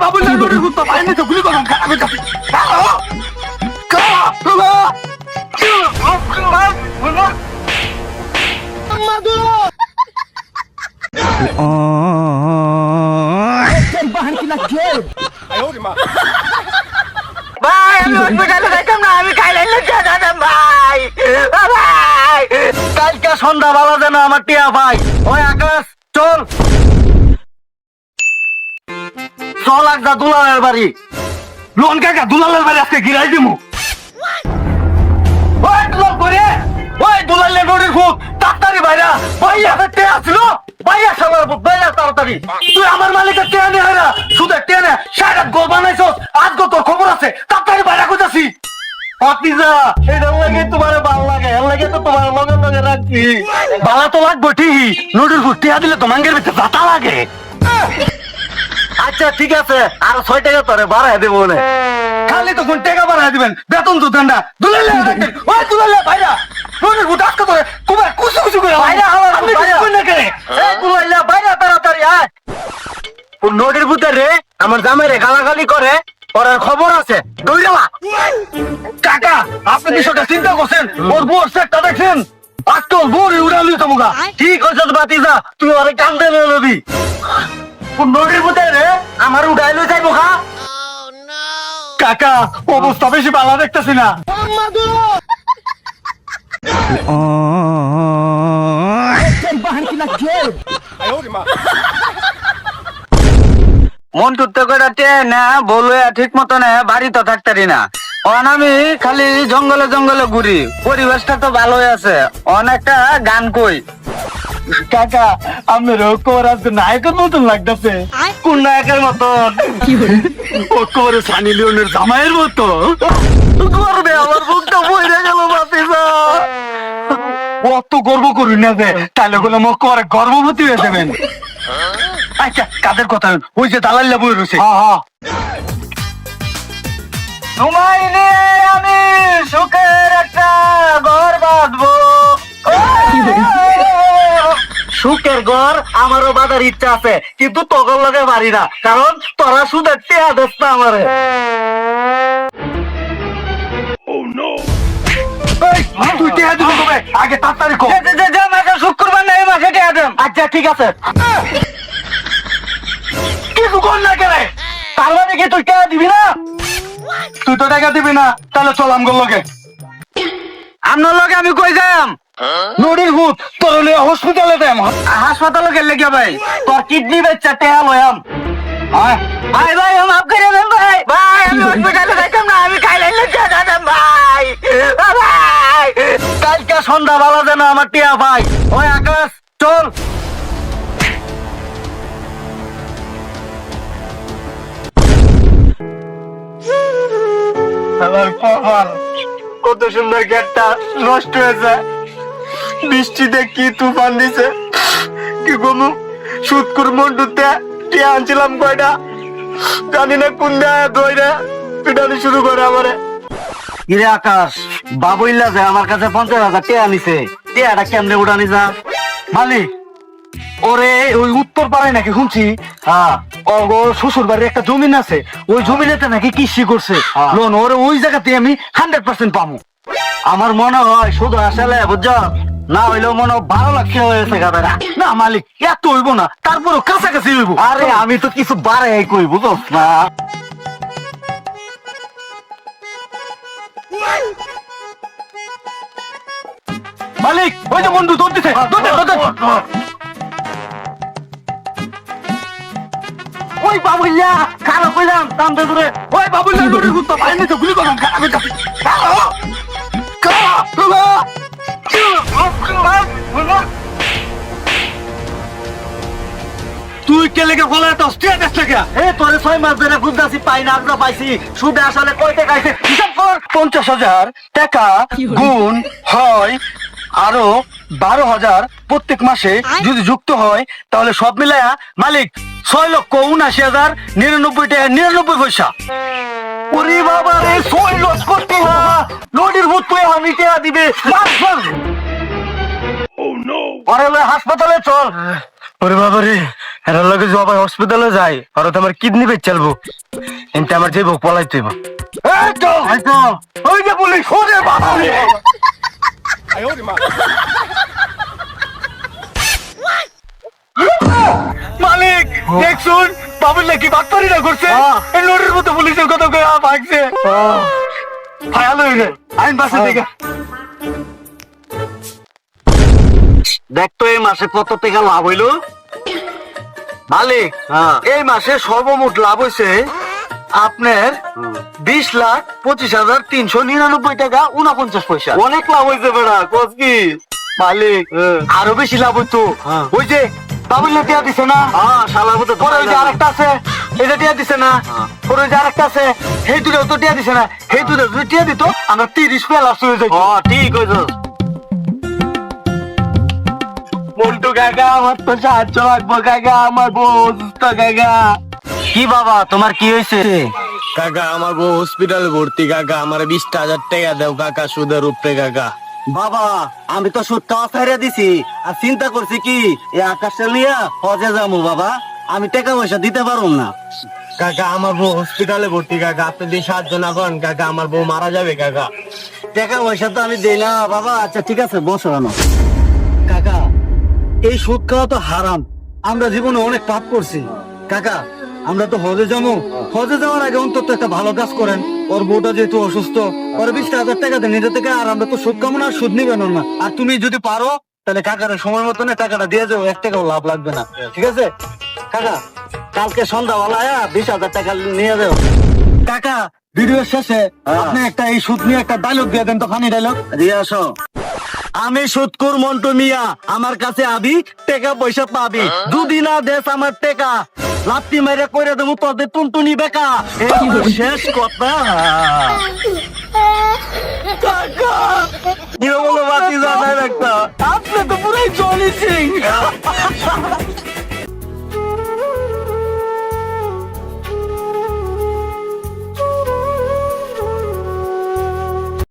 বাবুল নড়ির ভূত পাইনি তো গুলি করলাম আমি যাচ্ছি ভাই আমি হসপিটালে যাইতাম না আমি খাইলে যেতাম ভাই ভাই। কালকে সন্ধ্যা বাবা যেন আমার টিয়া ভাই। ওই আকাশ চল। চল বাড়ি। লোন কাকা, দুলালের তাড়াতাড়ি তুই আমার মালিকের টেনে নে হারা শুধু আজ গো তোর খবর আছে, তাড়াতাড়ি বাইরে কইতাছি অতিজা এটা লাগে তোমার ভালো লাগে তো তোমার লগে লগে রাখছি। বালা তো লাগবো ঠিকই নদীর ফুট টিয়া দিলে তো মাঙ্গের ভিতরে জাতা লাগে। আচ্ছা ঠিক আছে। আর ছয় টাকা তোরে বাড়াই দেবো না খালি তখন টেকা বাড়াই দিবেন। বেতন তো দেন না। দুলালে রাখেন। ওই দুলালে ভাইরা। নদীর ফুট আজকে তোরে কুমার কুসু কুসু করে ভাইরা আমার আপনি ভাইরা। কিছু না করে এই দুলাইলা বাইরে তাড়াতাড়ি আয়। ও নদীর ভিতরে আমার জামাইরে গালাগালি করে। ওর খবর আছে। দৌড়ালা কাকা আপনি বিষয়টা চিন্তা করছেন? ওর বোর সেটটা দেখছেন? আজকে ওর বোর উড়ালি তোমাকে ঠিক হয়েছে বাতিজা। তুই ওরে কান্দে লবি। ও নদীর ভিতরে আমার উড়াই লই যাইবো খা কাকা, অবস্থা বেশি ভালো দেখতেছি না। মন টুটতে করে না বলবে ঠিক মতো না বাড়ি তো থাকতারি না। অন আমি খালি জঙ্গলে জঙ্গলে ঘুরি, পরিবেশটা তো ভালোই আছে। অনেকটা গান কই। কাকা আমার কোরাস নায়কের মতন লাগতেছে। কোন নায়কের মতন? ও সানি লিওনের জামাইয়ের মতো। করবে আমার বুকটা বইরে গেল বাতিজা। অত গর্ব করি না যে তাহলে গুলো মুখ করে গর্ভবতী হয়ে যাবেন। আচ্ছা কাদের কথা? ওই যে দালাল্লা বই রয়েছে তোমায় নিয়ে আমি সুখের একটা ঘর বাঁধবো। সুখের ঘর আমারও বাঁধার ইচ্ছা আছে কিন্তু তখন লগে পারি না কারণ তোরা শুধু টেয়া দেস না আমারে। এই, তুই টেহা দিবি কবে? আগে তাড়াতাড়ি কর। যে- যে- যে- যে মাসে শুক্রবার না এই মাসে টেয়া দেন আচ্ছা ঠিক আছে। কিছু কর না কেন। তার মানে কি তুই টেয়া দিবি না? তুই তো টাকা দিবি না তাহলে চল আমগোর লগে। আপনার লগে আমি কই যাম? নদীর ভূত তোর হসপিটালে দেম হাসপাতালে গেলে গিয়া ভাই তোর কিডনি বেচা টেয়া লয়াম আয় ভাই ভাই মাফ করে দেন ভাই। ভাই আমি হসপিটালে যাইতাম না আমি খাইলে যেতাম ভাই। ভাই। কালকে সন্ধ্যা বেলা যেন আমার টিয়া ভাই ওই আকাশ চল। আমার কপাল কত সুন্দর গেটটা নষ্ট হয়েছে। বৃষ্টিতে কি তুফান দিছে? কি গমু? সুৎকুর মন্ডুতে কে আনছিলাম কয়টা? জানি না কোন দেয় দইরা পিটানি শুরু করে আমারে। ইরে আকাশ বাবুইল্লা যে আমার কাছে পঞ্চাশ হাজার টিয়া নিছে টিয়াটা কেমনে উড়ানি যা? মালিক ওরে ওই উত্তর পাড়ায় নাকি শুনছি? হ্যাঁ শ্বশুর বাড়ির একটা জমিন আছে ওই জমিনেতে নাকি কৃষি করছে। হ্যাঁ। লোন ওরে ওই জায়গাতে আমি হান্ড্রেড পার্সেন্ট পাবো আমার মনে হয় শুধু আসলে বুঝছ? না হইলেও মনে বারো লাখ টাকা হয়েছে গাদারা। না মালিক এত হইব না তারপরও কাছাকাছি হইব। আরে আমি তো কিছু বাড়ে কই বুঝছ না। মালিক ওই যে বন্ধু দৌড় দিছে দৌড় দৌড়। ওই বাবুইয়া খারাপ কইলাম দাম দে দূরে। ওই বাবুল নদীর ভূত পাইনি তো গুলি করলাম আমি যাচ্ছি কে লেগে ফলে এত স্টিয়া দেশ লেগে? এ তোরে ছয় মাস ধরে খুঁজতেছি পাই না আগ্রহ পাইছি। সুদে আসলে কয় টাকা আইছে হিসাব কর পঞ্চাশ হাজার টাকা গুণ হয় আরও বারো হাজার প্রত্যেক মাসে যদি যুক্ত হয় তাহলে সব মিলায়া মালিক ছয় লক্ষ উনাশি হাজার নিরানব্বই টাকা নিরানব্বই পয়সা। ওরে বাবা রে ছয় লক্ষ টাকা! নদীর ভূত তুই আমি টাকা দিবে লয়ে হাসপাতালে চল। ওরে বাবা রে এর লগে জবাই হসপিটালে যাই আর তো আমার কিডনি বেচ চালবো এনতে আমার যাইব পলাইতে হইব। এই তো! হয়তো ওই যে পুলিশ ওরে বাবা রে! মালিক দেখছুন? বাবুল নাকি বাটপারি না করছে এই লোডের মতো পুলিশের কথা কয়ে ভাগছে। ভালো হইলে আইন বাসে থেকে। দেখ তো এই মাসে কত টাকা লাভ হইল? মালিক এই মাসে সর্বমোট লাভ হয়েছে আপনার বিশ লাখ পঁচিশ হাজার তিনশো নিরানব্বই টাকা উনপঞ্চাশ পয়সা। অনেক লাভ হয়েছে বেড়া কস কি? মালিক আরও বেশি লাভ হইতো। ওই যে বাবুল্লা টিয়া দিছে না? পরে ওই যে আরেকটা আছে এটা টিয়া দিছে না? পরে ওই যে আরেকটা আছে সেই দুটো তো টিয়া দিছে না? সেই দুটো যদি টিয়া দিত আমরা তিরিশ প্লাস হয়ে যাই ঠিক হয়েছে মন্টু কাকা আমার তো সাহায্য লাগবো কাকা আমার বউ অসুস্থ কাকা। কি বাবা তোমার কি হয়েছে? কাকা আমার বউ হসপিটালে ভর্তি কাকা আমার বিশ হাজার টাকা দেও কাকা সুদের উপরে কাকা। বাবা আমি তো ফেরে দিছি আর চিন্তা করছি কি এই আকাশে লিয়া হজে যাব বাবা আমি টাকা পয়সা দিতে পারুম না। কাকা আমার বউ হসপিটালে ভর্তি কাকা আপনি যদি সাহায্য না করেন কাকা আমার বউ মারা যাবে কাকা। টাকা পয়সা তো আমি দিই না বাবা আচ্ছা ঠিক আছে বসো কেন এই সুদ খাওয়া তো হারাম। আমরা জীবনে অনেক পাপ করছি। কাকা আমরা তো হজে যাব। হজে যাওয়ার আগে অন্তত একটা ভালো কাজ করেন। ওর বউটা যেহেতু অসুস্থ ওর বিশ হাজার টাকা দেন। নিজে থেকে আর আমরা তো সুদ কামো না আর সুদ নিবেন না আর তুমি যদি পারো তাহলে কাকার সময় মতো না টাকাটা দিয়ে যাও। এক টাকাও লাভ লাগবে না। ঠিক আছে? কাকা কালকে সন্ধ্যাবেলা আয়া বিশ হাজার টাকা নিয়ে যাও। কাকা ভিডিও শেষে আপনি একটা এই সুদ নিয়ে একটা ডায়লগ দিয়ে দেন তো ফানি ডায়লগ দিয়ে আসো। আমি সুৎকুর মন্টু মিয়া, আমার কাছে আবি, টেকা পয়সা পাবি। দুদিন দেশ আমার টেকা। লাপটি মেরে কইরে দেবো, তোদের টুনটুনি বেকা। এই শেষ কথা। আপনি তো পুরাই জলি সিং।